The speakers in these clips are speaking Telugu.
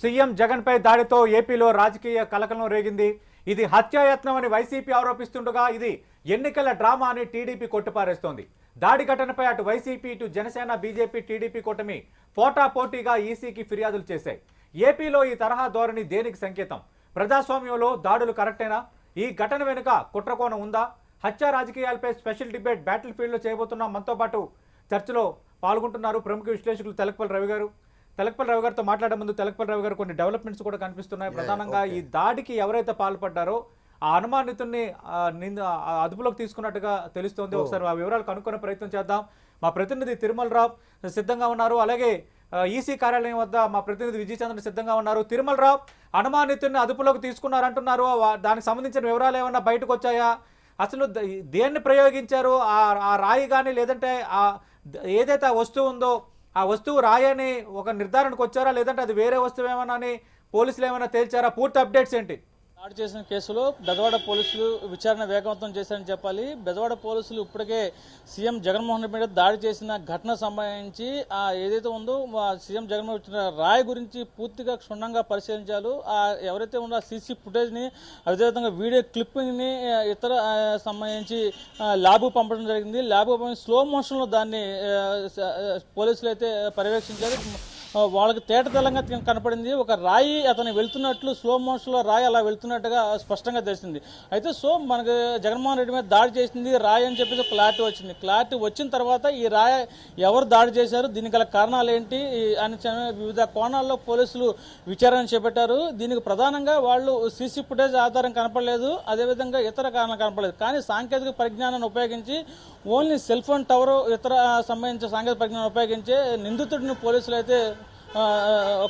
సీఎం జగన్పై దాడితో ఏపీలో రాజకీయ కలకలం రేగింది. ఇది హత్యాయత్నం అని వైసీపీ ఆరోపిస్తుండగా ఇది ఎన్నికల డ్రామా అని టీడీపీ కొట్టిపారేస్తోంది. దాడి ఘటనపై అటు వైసీపీ ఇటు జనసేన బీజేపీ టీడీపీ కూటమి పోటాపోటీగా ఈసీకి ఫిర్యాదులు చేశాయి. ఏపీలో ఈ తరహా ధోరణి దేనికి సంకేతం? ప్రజాస్వామ్యంలో దాడులు కరెక్టేనా? ఈ ఘటన వెనుక కుట్రకోణం ఉందా? హత్య రాజకీయాలపై స్పెషల్ డిబేట్ బ్యాటిల్ ఫీల్డ్లో చేయబోతున్నాం మనతో పాటు చర్చలో పాల్గొంటున్నారు ప్రముఖ విశ్లేషకులు తెలకపల్లి రవి గారు తెలకపల్లి రవి గారితో మాట్లాడే ముందు తెలకపల్లి రవి గారు కొన్ని డెవలప్మెంట్స్ కూడా కనిపిస్తున్నాయి. ప్రధానంగా ఈ దాడికి ఎవరైతే పాల్పడ్డారో ఆ ఆ అదుపులోకి తీసుకున్నట్టుగా తెలుస్తోంది. ఒకసారి ఆ వివరాలు కనుక్కునే ప్రయత్నం చేద్దాం. మా ప్రతినిధి తిరుమల రావు సిద్ధంగా ఉన్నారు. అలాగే ఈసీ కార్యాలయం వద్ద మా ప్రతినిధి విజయ్ చంద్రన్ సిద్ధంగా ఉన్నారు. తిరుమల రావు అనుమానితుల్ని అదుపులోకి తీసుకున్నారంటున్నారు. దానికి సంబంధించిన వివరాలు ఏమన్నా బయటకు వచ్చాయా? అసలు ద- దేన్ని ప్రయోగించారు? ఆ ఆ రాయి కానీ లేదంటే ఆ ఏదైతే ఆ వస్తువు ఉందో ఆ వస్తువు రాయని ఒక నిర్ధారణకు వచ్చారా? లేదంటే అది వేరే వస్తువు ఏమన్నా అని పోలీసులు ఏమైనా తేల్చారా? పూర్తి అప్డేట్స్ ఏంటి? దాడి చేసిన కేసులో బెదవాడ పోలీసులు విచారణ వేగవంతం చేశారని చెప్పాలి. బెదవాడ పోలీసులు ఇప్పటికే సీఎం జగన్మోహన్ రెడ్డి మీద దాడి చేసిన ఘటన సంబంధించి ఆ ఏదైతే ఉందో సీఎం జగన్మోహన్ రాయ్ గురించి పూర్తిగా క్షుణ్ణంగా పరిశీలించారు. ఆ ఎవరైతే ఉందో సీసీ ఫుటేజ్ని అదేవిధంగా వీడియో క్లిప్పింగ్ని ఇతర సంబంధించి ఆ, ల్యాబ్కు పంపడం జరిగింది. ల్యాబ్కు పంపి స్లో మోషన్లో దాన్ని పోలీసులు అయితే పర్యవేక్షించారు. వాళ్ళకి తేటతెల్లంగా కనపడింది. ఒక రాయి అతను వెళ్తున్నట్లు స్లో మోషన్లో రాయి అలా వెళ్తున్నట్టుగా స్పష్టంగా తెలిసింది అయితే సో మనకి జగన్మోహన్ రెడ్డి మీద దాడి చేసింది రాయి అని చెప్పేసి ఒక క్లారిటీ వచ్చింది. క్లారిటీ వచ్చిన తర్వాత ఈ రాయి ఎవరు దాడి చేశారు? దీనికి గల కారణాలు ఏంటి? అని వివిధ కోణాల్లో పోలీసులు విచారణ చేపట్టారు. దీనికి ప్రధానంగా వాళ్ళు సీసీ ఫుటేజ్ ఆధారం కనపడలేదు. అదేవిధంగా ఇతర కారణాలు కనపడలేదు. కానీ సాంకేతిక పరిజ్ఞానాన్ని ఉపయోగించి ఓన్లీ సెల్ ఫోన్ టవర్ ఇతర సంబంధించిన సాంకేతిక పరిజ్ఞానం ఉపయోగించి నిందితుడిని పోలీసులు అయితే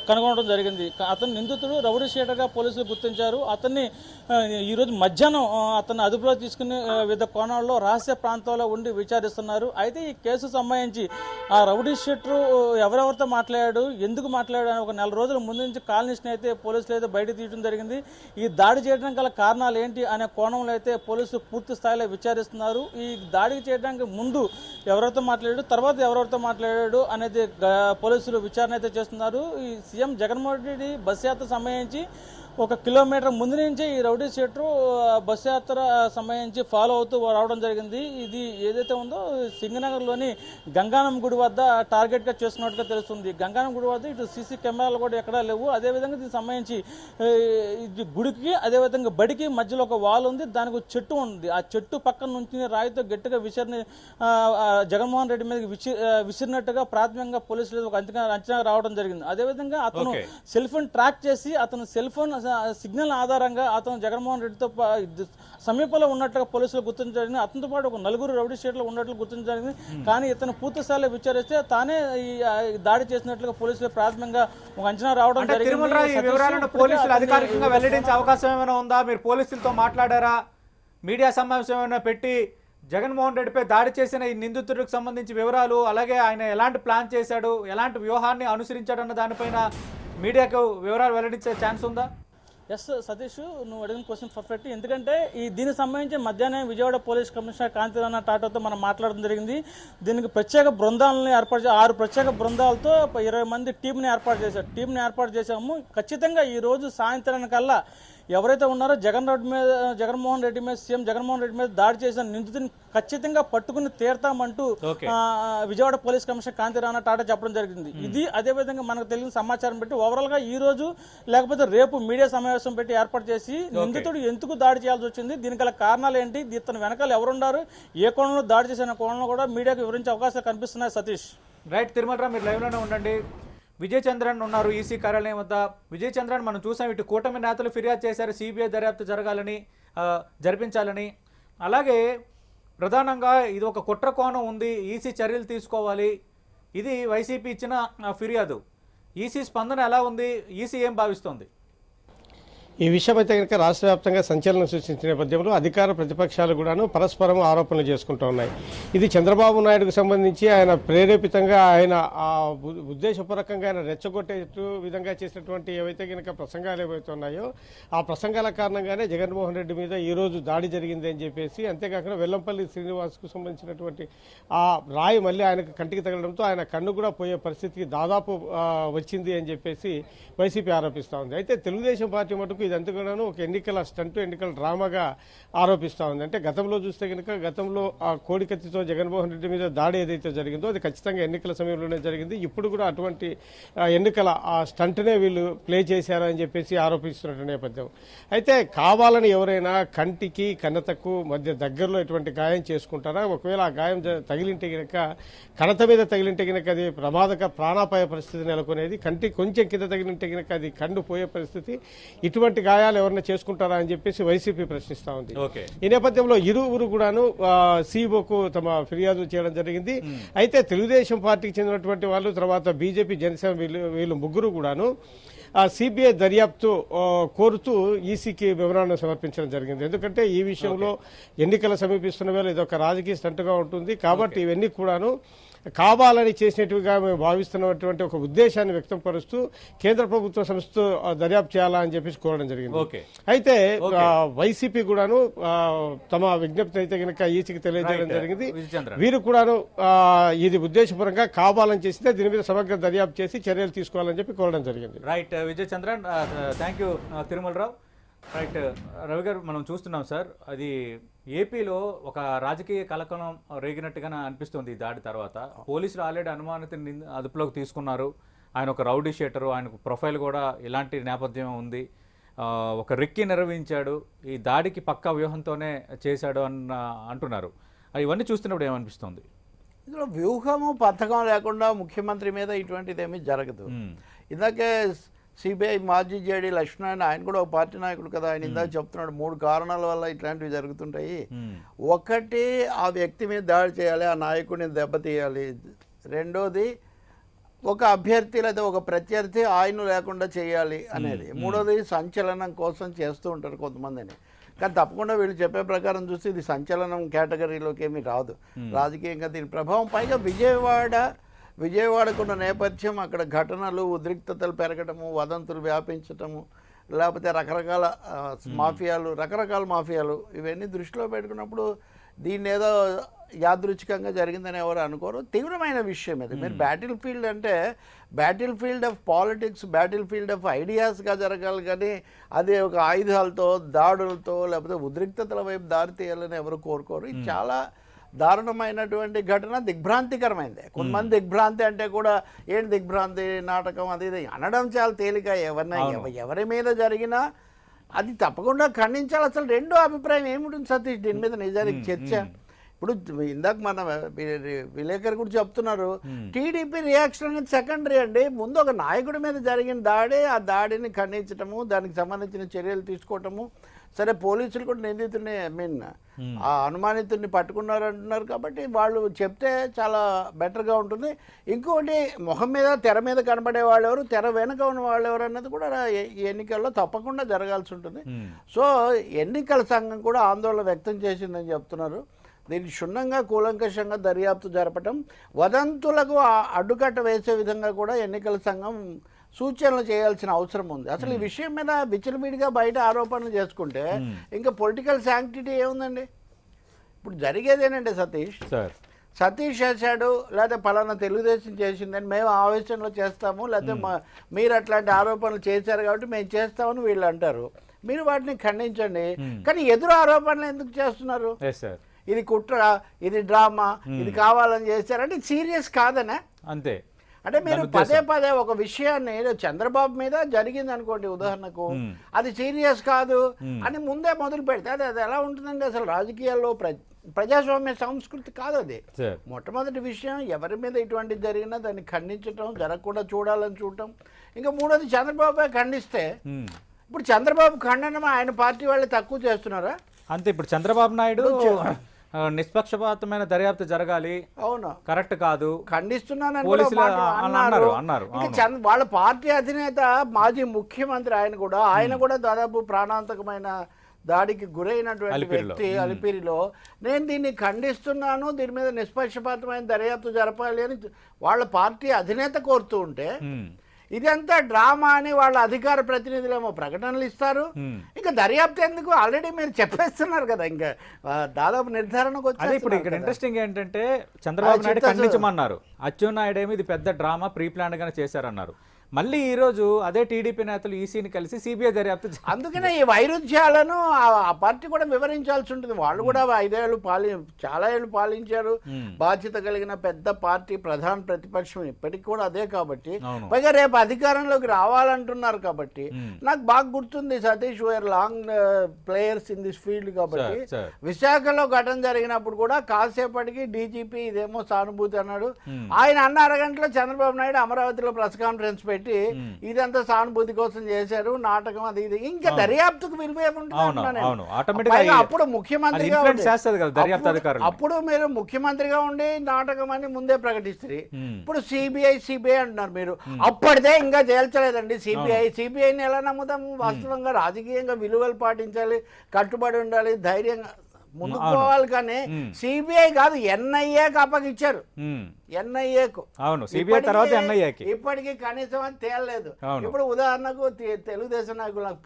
కనుగొనడం జరిగింది. అతను నిందితుడు రౌడీ షీటర్గా పోలీసులు గుర్తించారు. అతన్ని ఈరోజు మధ్యాహ్నం అతను అతన్ని అదుపులో తీసుకుని వివిధ కోణాల్లో రహస్య ప్రాంతాల్లో ఉండి విచారిస్తున్నారు. అయితే ఈ కేసు సంబంధించి ఆ రౌడీ షీటర్ ఎవరెవరితో మాట్లాడాడు ఎందుకు మాట్లాడాడు అని ఒక నెల రోజుల ముందు నుంచి కాలనీస్ని అయితే పోలీసులు అయితే బయట తీయడం జరిగింది. ఈ దాడి చేయడం గల కారణాలు ఏంటి అనే కోణంలో అయితే పోలీసులు పూర్తి స్థాయిలో విచారిస్తున్నారు. ఈ దాడికి చేయడానికి ముందు ఎవరితో మాట్లాడాడు తర్వాత ఎవరెవరితో మాట్లాడాడు అనేది పోలీసులు విచారణ అయితే చేస్తున్నారు. ఈ సీఎం జగన్మోహన్ రెడ్డి బస్ యాత్ర సంబంధించి ఒక కిలోమీటర్ ముందు నుంచే ఈ రౌడీ షీటర్ బస్ యాత్ర సంబంధించి ఫాలో అవుతూ రావడం జరిగింది. ఇది ఏదైతే ఉందో సింగనగర్లోని గంగానం గుడి వద్ద టార్గెట్గా చేస్తున్నట్టుగా తెలుస్తుంది. గంగానం గుడి వద్ద ఇటు సీసీ కెమెరాలు కూడా ఎక్కడా లేవు. అదేవిధంగా దీనికి సంబంధించి ఇది గుడికి అదేవిధంగా బడికి మధ్యలో ఒక వాల్ ఉంది. దానికి చెట్టు ఉంది. ఆ చెట్టు పక్కన నుంచి రాయితో గట్టిగా విసిరిని జగన్మోహన్ రెడ్డి మీద విసి విసిరినట్టుగా ప్రాథమికంగా పోలీసులు ఒక అంచనా అంచనా రావడం జరిగింది. అదేవిధంగా అతను. సెల్ ఫోన్ ట్రాక్ చేసి అతను సెల్ ఫోన్ సిగ్నల్ ఆధారంగా అతను జగన్మోహన్ రెడ్డితో సమీపంలో ఉన్నట్టుగా పోలీసులు గుర్తించడం అతనితో పాటు ఒక నలుగురు రౌడీ స్టేట్లో ఉన్నట్లు గుర్తించడం కానీ ఇతను పూర్తి స్థాయిలో విచారిస్తే తానే ఈ దాడి చేసినట్లుగా పోలీసులు ప్రాథమికంగా ఒక అంచనా రావడం జరిగింది. పోలీసులు అధికారికంగా వెల్లడించే అవకాశం ఏమైనా ఉందా? మీరు పోలీసులతో మాట్లాడారా? మీడియా సమావేశం ఏమైనా పెట్టి జగన్మోహన్ రెడ్డిపై దాడి చేసిన ఈ నిందితుడికి సంబంధించి వివరాలు అలాగే ఆయన ఎలాంటి ప్లాన్ చేశాడు ఎలాంటి వ్యూహాన్ని అనుసరించాడు అన్న దానిపైన మీడియాకు వివరాలు వెల్లడించే ఛాన్స్ ఉందా? ఎస్ సతీష్ నువ్వు అడిగిన క్వశ్చన్ పర్ఫెక్ట్ ఎందుకంటే ఈ దీనికి సంబంధించి మధ్యాహ్నం విజయవాడ పోలీస్ కమిషనర్ కాంతిరాణ టాటాతో మనం మాట్లాడడం జరిగింది. దీనికి ప్రత్యేక బృందాలను ఏర్పాటు ఆరు ప్రత్యేక బృందాలతో ఇరవై మంది టీంని ఏర్పాటు చేశారు. టీంని ఏర్పాటు చేశాము. ఖచ్చితంగా ఈరోజు సాయంత్రానికల్లా ఎవరైతే ఉన్నారో జగన్ రెడ్డి మీద జగన్మోహన్ రెడ్డి మీద సీఎం జగన్మోహన్ రెడ్డి మీద దాడి చేసిన నిందితుని ఖచ్చితంగా పట్టుకుని తీరతామంటూ విజయవాడ పోలీస్ కమిషనర్ కాంతి రాణా టాటా చెప్పడం జరిగింది. ఇది అదే విధంగా మనకు తెలియని సమాచారం పెట్టి ఓవరాల్గా ఈ రోజు లేకపోతే రేపు మీడియా సమావేశం పెట్టి ఏర్పాటు చేసి నిందితుడు ఎందుకు దాడి చేయాల్సి వచ్చింది? దీనికి గల కారణాలు ఏంటి? ఇతని వెనకాల ఎవరున్నారు ఏ కోణంలో దాడి చేసిన కోణంలో కూడా మీడియాకు వివరించే అవకాశాలు కనిపిస్తున్నాయి సతీష్. రైట్ తిరుమలరావు మీరు లైవ్లోనే ఉండండి. విజయ్ చంద్రన్ ఉన్నారు. ఈసీ కార్యాలయం వద్ద విజయ్ చంద్రన్ మనం చూసాం. ఇటు కూటమి నేతలు ఫిర్యాదు చేశారు. సిబిఐ దర్యాప్తు జరగాలని జరిపించాలని. అలాగే ప్రధానంగా ఇది ఒక కుట్ర కోణం ఉంది. ఈసీ చర్యలు తీసుకోవాలి. ఇది వైసీపీ ఇచ్చిన ఫిర్యాదు. ఈసీ స్పందన ఎలా ఉంది? ఈసీ ఏం భావిస్తోంది? ఈ విషయమైతే కనుక రాష్ట్ర వ్యాప్తంగా సంచలనం సృష్టించిన నేపథ్యంలో అధికార ప్రతిపక్షాలు కూడాను పరస్పరం ఆరోపణలు చేసుకుంటూ ఉన్నాయి. ఇది చంద్రబాబు నాయుడుకు సంబంధించి ఆయన ప్రేరేపితంగా ఆయన ఆ ఉద్దేశపూర్వకంగా ఆయన రెచ్చగొట్టేట్టు విధంగా చేసినటువంటి ఏవైతే కనుక ప్రసంగాలు ఏవైతే ఉన్నాయో ఆ ప్రసంగాల కారణంగానే జగన్మోహన్ రెడ్డి మీద ఈ రోజు దాడి జరిగింది అని చెప్పేసి అంతేకాకుండా వెల్లంపల్లి శ్రీనివాస్కు సంబంధించినటువంటి ఆ రాయి మళ్ళీ ఆయనకు కంటికి తగలడంతో ఆయన కన్ను కూడా పోయే పరిస్థితికి దాదాపు వచ్చింది అని చెప్పేసి వైసీపీ ఆరోపిస్తూ ఉంది. అయితే తెలుగుదేశం పార్టీ మటుకు ఇదంతా కూడాను ఒక ఎన్నికల స్టంట్ ఎన్నికల డ్రామాగా ఆరోపిస్తూ ఉంది. అంటే గతంలో చూస్తే కనుక గతంలో ఆ కోడికత్తితో జగన్మోహన్ రెడ్డి మీద దాడి ఏదైతే జరిగిందో అది ఖచ్చితంగా ఎన్నికల సమయంలోనే జరిగింది. ఇప్పుడు కూడా అటువంటి ఎన్నికల ఆ స్టంట్నే వీళ్ళు ప్లే చేశారని చెప్పేసి ఆరోపిస్తున్నట్టు నేపథ్యం. అయితే కావాలని ఎవరైనా కంటికి కన్నతకు మధ్య దగ్గరలో ఎటువంటి గాయం చేసుకుంటారా? ఒకవేళ ఆ గాయం తగిలింటే గనక కణత మీద తగిలింటే గనక అది ప్రమాదక ప్రాణాపాయ పరిస్థితి నెలకొనేది. కంటి కొంచెం కింద తగిలింటే గనక అది కండు పోయే పరిస్థితి. ఇటువంటి గాయాలు ఎవరైనా చేసుకుంటారా అని చెప్పేసి వైసీపీ ప్రశ్నిస్తా ఉంది. ఈ నేపథ్యంలో ఇరువురు కూడాను సిఇఓకు తమ ఫిర్యాదు చేయడం జరిగింది. అయితే తెలుగుదేశం పార్టీకి చెందినటువంటి వాళ్ళు తర్వాత బీజేపీ జనసేన వీళ్ళు వీళ్ళు ముగ్గురు కూడాను సిబిఐ దర్యాప్తు కోరుతూ ఈసీకి వివరాలను సమర్పించడం జరిగింది. ఎందుకంటే ఈ విషయంలో ఎన్నికలు సమీపిస్తున్న వేళ ఇది ఒక రాజకీయ స్టంట్గా ఉంటుంది. కాబట్టి ఇవన్నీ కూడాను కావాలని చేసినట్టుగా మేము భావిస్తున్నటువంటి ఒక ఉద్దేశాన్ని వ్యక్తపరుస్తూ కేంద్ర ప్రభుత్వ సంస్థ దర్యాప్తు చేయాలా అని చెప్పేసి కోరడం జరిగింది. ఓకే. అయితే వైసీపీ కూడాను తమ విజ్ఞప్తి అయితే కనుక ఈసీకి తెలియజేయడం. జరిగింది. వీరు కూడాను ఇది ఉద్దేశపూర్వకంగా కావాలని చేస్తే దీని మీద సమగ్ర దర్యాప్తు చేసి చర్యలు తీసుకోవాలని చెప్పి కోరడం జరిగింది. Right. Vijay Chandran thank you Tirumalarao. Right. Ravi garu మనం చూస్తున్నాం సార్. అది ఏపీలో ఒక రాజకీయ కలకలం రేగినట్టుగా అనిపిస్తుంది ఈ దాడి తర్వాత. పోలీసులు ఆల్రెడీ అనుమానితుని నింద- అదుపులోకి తీసుకున్నారు. ఆయన ఒక రౌడీ షీటరు ఆయనకు ప్రొఫైల్ కూడా ఇలాంటి నేపథ్యం ఉంది. ఒక రెక్కి నిర్వహించాడు. ఈ దాడికి పక్కా వ్యూహంతోనే చేశాడు అన్న అంటున్నారు. ఇవన్నీ చూస్తున్నప్పుడు ఏమనిపిస్తుంది? ఇందులో వ్యూహము పథకం లేకుండా ముఖ్యమంత్రి మీద ఇటువంటిది ఏమీ జరగదు. ఇందాకే సిబిఐ మాజీ జేడీ లక్ష్మణ్ ఆయన కూడా ఒక పార్టీ నాయకుడు కదా. ఆయన ఇందాక చెప్తున్నాడు మూడు కారణాల వల్ల ఇట్లాంటివి జరుగుతుంటాయి. ఒకటి ఆ వ్యక్తి మీద దాడి చేయాలి ఆ నాయకుడిని దెబ్బతీయాలి. రెండోది ఒక అభ్యర్థి లేదా ఒక ప్రత్యర్థి ఆయన లేకుండా చేయాలి అనేది. మూడోది సంచలనం కోసం చేస్తూ ఉంటారు కొంతమందిని. కానీ తప్పకుండా వీళ్ళు చెప్పే ప్రకారం చూస్తే ఇది సంచలనం కేటగిరీలోకి ఏమీ రాదు. రాజకీయంగా దీని ప్రభావం పైగా విజయవాడ విజయవాడకున్న నేపథ్యం అక్కడ ఘటనలు ఉద్రిక్తతలు పెరగటము వదంతులు వ్యాపించటము లేకపోతే రకరకాల మాఫియాలు రకరకాల మాఫియాలు ఇవన్నీ దృష్టిలో పెట్టుకున్నప్పుడు దీన్ని ఏదో యాదృచ్ఛికంగా జరిగిందని ఎవరు అనుకోరు. తీవ్రమైన విషయం ఇది. మీరు బ్యాటిల్ ఫీల్డ్ అంటే battle field of politics battle field of ఐడియాస్గా జరగాలి కానీ అది ఒక ఆయుధాలతో దాడులతో లేకపోతే ఉద్రిక్తతల వైపు దారి తీయాలని ఎవరు కోరుకోరు. ఇది చాలా దారుణమైనటువంటి ఘటన దిగ్భ్రాంతికరమైంది. కొంతమంది దిగ్భ్రాంతి అంటే కూడా ఏంటి దిగ్భ్రాంతి నాటకం అది ఇది అనడం చాలా తేలిక. ఎవరిన ఎవ- ఎవరి మీద జరిగినా అది తప్పకుండా ఖండించాలి. అసలు రెండో అభిప్రాయం ఏముంటుంది సతీష్? దీని మీద నిజానికి చర్చ? ఇప్పుడు ఇందాక మన విలేకరు కూడా చెప్తున్నారు. టీడీపీ రియాక్షన్ అనేది సెకండరీ అండి. ముందు ఒక నాయకుడి మీద జరిగిన దాడి ఆ దాడిని ఖండించటము దానికి సంబంధించిన చర్యలు తీసుకోవటము సరే పోలీసులు కూడా నిందితుడిని ఐ మీన్ ఆ అనుమానితుడిని పట్టుకున్నారు అంటున్నారు కాబట్టి వాళ్ళు చెప్తే చాలా బెటర్గా ఉంటుంది. ఇంకోటి మొహం మీద తెర మీద కనబడే వాళ్ళు ఎవరు తెర వెనుక ఉన్న వాళ్ళు ఎవరు అన్నది కూడా ఈ- ఎన్నికల్లో తప్పకుండా జరగాల్సి ఉంటుంది. మ్మ్. సో ఎన్నికల సంఘం కూడా ఆందోళన వ్యక్తం చేసిందని చెప్తున్నారు. దీన్ని క్షుణ్ణంగా కూలంకషంగా దర్యాప్తు జరపటం వదంతులకు అడ్డుకట్ట వేసే విధంగా కూడా ఎన్నికల సంఘం సూచనలు చేయాల్సిన అవసరం ఉంది. అసలు ఈ విషయం మీద విచ్చలవిడిగా బయట ఆరోపణలు చేసుకుంటే ఇంకా పొలిటికల్ శాంక్టిటీ ఏముందండి? ఇప్పుడు జరిగేది ఏంటంటే సతీష్. సార్. సతీష్ చేశాడు లేదా పలానా తెలుగుదేశం చేసిందని మేము ఆవేశంలో చేస్తాము లేకపోతే మా- మీరు అట్లాంటి ఆరోపణలు చేశారు కాబట్టి మేము చేస్తామని వీళ్ళు అంటారు. మీరు వాటిని ఖండించండి. కానీ ఎదురు ఆరోపణలు ఎందుకు చేస్తున్నారు? ఇది కుట్ర ఇది డ్రామా ఇది కావాలని చేశారంటే సీరియస్ కాదనే? అంతే. అంటే మీరు. పదే పదే ఒక విషయాన్ని ఏదో చంద్రబాబు మీద జరిగింది అనుకోండి ఉదాహరణకు. అది సీరియస్ కాదు. అని ముందే మొదలు పెడితే అది అది ఎలా ఉంటుందండి అసలు రాజకీయాల్లో ప్ర ప్రజాస్వామ్య సంస్కృతి కాదు అది మొట్టమొదటి విషయం ఎవరి మీద ఇటువంటిది జరిగినా దాన్ని ఖండించటం జరగకుండా చూడాలని చూడటం ఇంకా మూడోది చంద్రబాబు ఖండిస్తే. ఇప్పుడు చంద్రబాబు ఖండనం ఆయన పార్టీ వాళ్ళే తక్కువ చేస్తున్నారా అంతే ఇప్పుడు చంద్రబాబు నాయుడు నిష్పక్షపాతమైన దర్యాప్తు జరగాలి. అవును. కరెక్ట్ కాదు. ఖండిస్తున్నానని పోలీసులు అన్నారు, అన్నారు. చంద్- వాళ్ళ పార్టీ అధినేత మాజీ ముఖ్యమంత్రి ఆయన కూడా ఆయన కూడా దాదాపు ప్రాణాంతకమైన దాడికి గురైనటువంటి. వ్యక్తి అలిపిరిలో. నేను దీన్ని ఖండిస్తున్నాను దీని మీద నిష్పక్షపాతమైన దర్యాప్తు జరపాలి అని వాళ్ళ పార్టీ అధినేత కోరుతూ ఉంటే ఇదంతా డ్రామా అని వాళ్ళ అధికార ప్రతినిధులేమో ప్రకటనలు ఇస్తారు. ఇంకా దర్యాప్తు ఎందుకు ఆల్రెడీ మీరు చెప్పేస్తున్నారు కదా ఇంకా దాదాపు నిర్ధారణకు అదే ఇప్పుడు ఇక్కడ. ఇంట్రెస్టింగ్ ఏంటంటే చంద్రబాబు నాయుడు. ఖండించమన్నారు అచ్చెన్నాయుడు ఏమి ఇది పెద్ద డ్రామా ప్రీ ప్లాన్ గానే చేశారన్నారు మళ్ళీ ఈ రోజు అదే టీడీపీ నేతలు ఈసీని కలిసి సిబిఐ దర్యాప్తు అందుకనే ఈ వైరుధ్యాలను ఆ- పార్టీ కూడా వివరించాల్సి ఉంటుంది వాళ్ళు కూడా ఐదేళ్ళు పాలి చాలా ఏళ్ళు పాలించారు ఉమ్. బాధ్యత కలిగిన పెద్ద పార్టీ ప్రధాన ప్రతిపక్షం ఇప్పటికి కూడా అదే కాబట్టి. పైగా రేపు అధికారంలోకి రావాలంటున్నారు కాబట్టి ఉమ్. నాకు బాగా గుర్తుంది Satish were long players in this field కాబట్టి. విశాఖలో ఘటన జరిగినప్పుడు కూడా కాసేపటికి డీజీపీ ఇదేమో సానుభూతి అన్నాడు. ఆయన అన్న అరగంటలో చంద్రబాబు నాయుడు అమరావతిలో ప్రెస్ కాన్ఫరెన్స్ పెట్టి ఇదంతా సానుభూతి కోసం చేశారు నాటకం అది ఇది. ఇంకా దర్యాప్తుకు విలువ ఏముంటుంది అప్పుడు దర్యాప్తు అప్పుడు- మీరు ముఖ్యమంత్రిగా ఉండి నాటకం అని ముందే ప్రకటిస్తారు. ఇప్పుడు సిబిఐ సిబిఐ అంటున్నారు మీరు. అప్పటిదే ఇంకా తేల్చలేదండి. సిబిఐ సిబిఐని ఎలా నమ్ముతాం? వాస్తవంగా రాజకీయంగా విలువలు పాటించాలి కట్టుబడి ఉండాలి ధైర్యంగా ముందుకు. పోవాలి కానీ. సిబిఐ కాదు ఎన్ఐఏకి అప్పగిచ్చారు. ఎన్ఐఏకు అవును సిబిఐ తర్వాత ఎన్ఐఏకి ఇప్పటికీ కనీసం అది తేలలేదు. ఇప్పుడు ఉదాహరణకు తెలుగుదేశం నాయకులు నాకు